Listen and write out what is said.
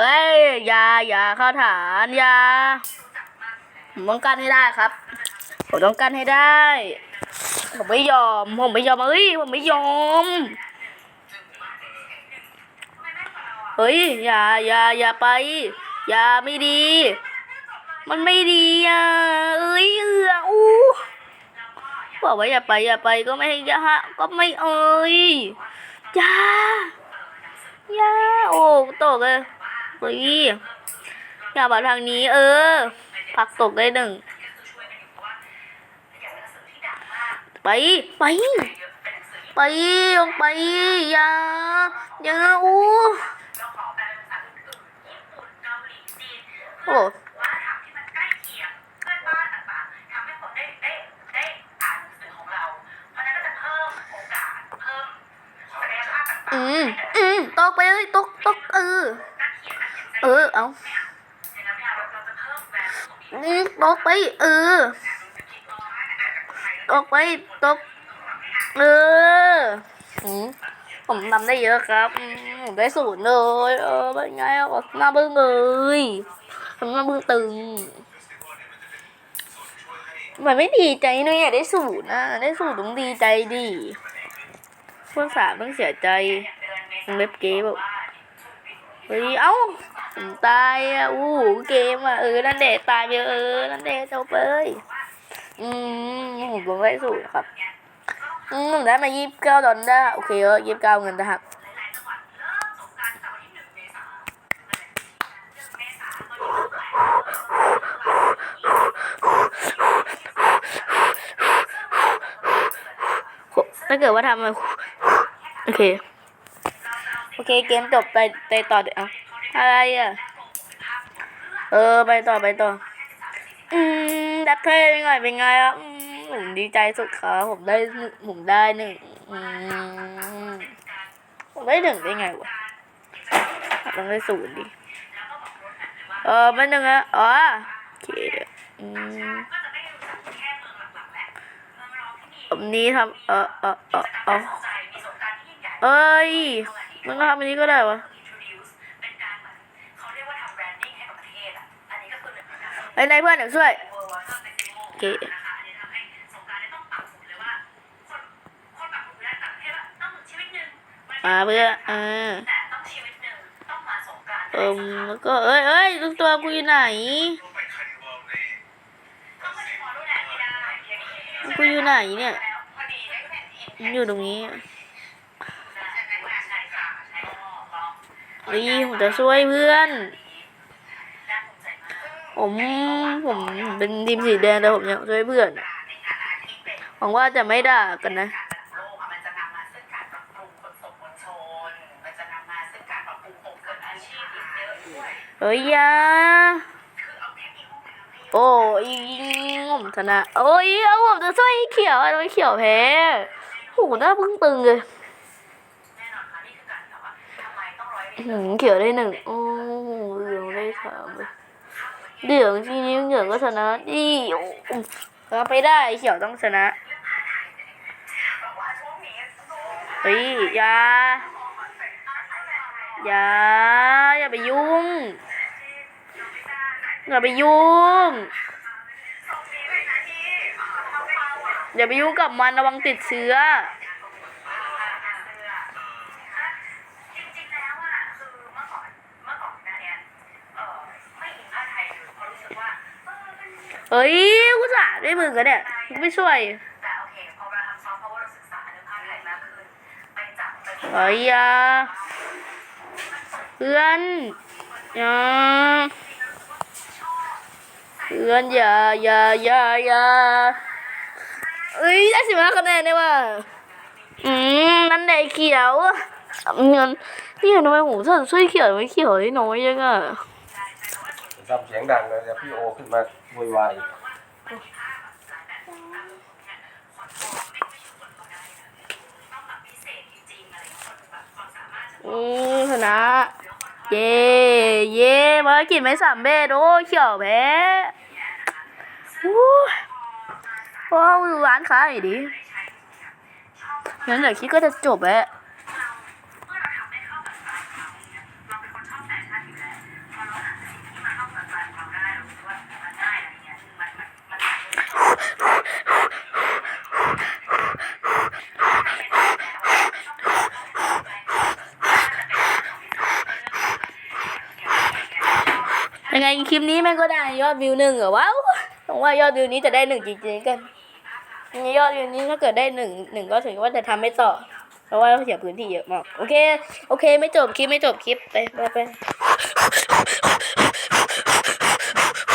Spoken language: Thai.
เฮ้ยาอย่าเข้าฐานอยาผมต้องการให้ได้ครับ ผมต้องการให้ได้ ผมไม่ยอม ผมไม่ยอมเอ้ยผมไม่ยอมเฮ้ยอย่าอย่าอย่าไป อย่าไม่ดี มันไม่ดีอะเอ้ยเอืออู้บอกว่าอย่าไปอย่าไปก็ไม่ย่าฮะก็ไม่เอ้ยอย่าอย่าโอ้ตกเลย เฮ้ยอย่ามาทางนี้ เออ พักตกได้หนึ่ง ไป ไป ไปลงไป อย่า อย่าอู้โอ้ว่าทำที่มันใกล้เคียงเพื่อนบ้านต่างๆทำให้คนได้ได้ได้อ่านหนังสือของเราเพราะฉะนั้นก็จะเพิ่มโอกาสเพิ่มศักยภาพต่างๆอืมอืมตกไปเลยตกตกเออ เออ เอานั้นไม่ตกไปเออตกไปตกเอออืมผมทำได้เยอะครับผมได้ศูนย์เลย เออเป็นไงอะหน้าบึ้งเลยทำหน้าบึ้งตึงมันไม่ดีใจหน่อยอยากได้ศูนย์นะได้ศูนย์ต้องดีใจดิพวกสามต้องเสียใจเว็บเกมบอก เฮ้ยเอ้าผมตายอะอู้เกมอะเออนั่นเดะตายไปเออนั่นเดะจบเลยอืมผมลงได้ศูนย์ครับอืมผมได้มายี่สิบเก้าดอลลาร์โอเคเออยี่สิบเก้าเงินนะครับถ้าเกิดว่าทำโอเค โอเคเกมจบไปไปต่อเดี๋ยวอะไรอะ เออไปต่อไปต่อ อืมดับเทเป็นไงเป็นไงอะอืมผมดีใจสุดครับผมได้หนึ่งผมได้หนึ่งอืมผมได้หนึ่งได้ไงวะต้องได้ศูนย์ดิ เออไม่หนึ่งอะอ๋อโอเคอืมผมนี้ทำเออเออเออเออเอ้ย มันก็ทำอันนี้ก็ได้วะ introduce เป็นการเหมือนเขาเรียกว่าทำ branding ให้กับประเทศอะอันนี้ก็คือหนึ่งในการไอ้นายเพื่อนเดี๋ยวช่วย World Water Festival โอเคนะคะอันนี้ทำให้สงกรานต์เนี่ยต้องปรับสูตรเลยว่าคนคนปรับสูตรได้ต่างประเทศว่าต้องชีวิตหนึ่งมันอ่าเพื่ออ่าแต่ต้องชีวิตหนึ่งต้องมาสงกรานต์เอิมแล้วก็เอ้ยเอ้ยลูกตัวกูอยู่ไหนต้องมาขอรู้แหละที่ได้กูอยู่ไหนเนี่ยแล้วพอดีได้แผ่นอินมันอยู่ตรงนี้ ใช่ใช่ค่ะใช่ก็ เฮ้ยผมจะช่วยเพื่อน ผมผมเป็นทีมสีแดงแต่ผมอยากช่วยเพื่อนอะในฐานะที่เป็นหวังว่าจะไม่ด่ากันนะเยอะด้วยเฮ้ยยาโอ้ยผมชนะ โอ้ยเอาผมจะช่วยเขียวอะไรเขียวแพ้โหหน้าพึ่งตึงเลย หืมเขียวได้หนึ่งโอ้เหลืองได้สามเหลืองทีนี้เหลืองก็ชนะดิโอ้โหเราไปได้เขียวต้องชนะเฮ้ยอย่าอย่าอย่าไปยุ่งอย่าไปยุ่งอย่าไปยุ่งกับมันระวังติดเชื้อ เฮ้ยกูสาดด้วยมึงกันเนี่ยมึงไม่ช่วยแต่โอเคพอเราทำซอฟต์พาวเวอร์เราศึกษาเรื่องผ้าไทยมากขึ้นไปจับไปเฮ้ยอย่าเพื่อนอย่าเพื่อนอย่าอย่าอย่าอย่าเอ้ยได้สิบห้าคะแนนได้ว่ะอืมนั่นแหละเขียวเงินนี่ทำไมผมสั่นช่วยเขียวไม่เขียวได้น้อยยังอะ ทำเสียงดังเลยเดี๋ยวพี่โอขึ้นมาโวยวายอืมชนะ เย่เย่ภารกิจไม่สำเร็จโอ้เขียวแพ้อู้ว้าวร้านค้าหน่อยดิงั้นเดี๋ยวคิดก็จะจบแล้ว คลิปนี้แม่งก็ได้ยอดวิวหนึ่งเหรอว้าวหวังว่ายอดวิวนี้จะได้หนึ่งจริงๆกันยอดวิวนี้ถ้าเกิดได้หนึ่งหนึ่งก็ถือว่าจะทำไม่ต่อ เพราะว่าเสียพื้นที่เยอะมาก โอเค โอเค ไม่จบคลิปไม่จบคลิปไปไปไป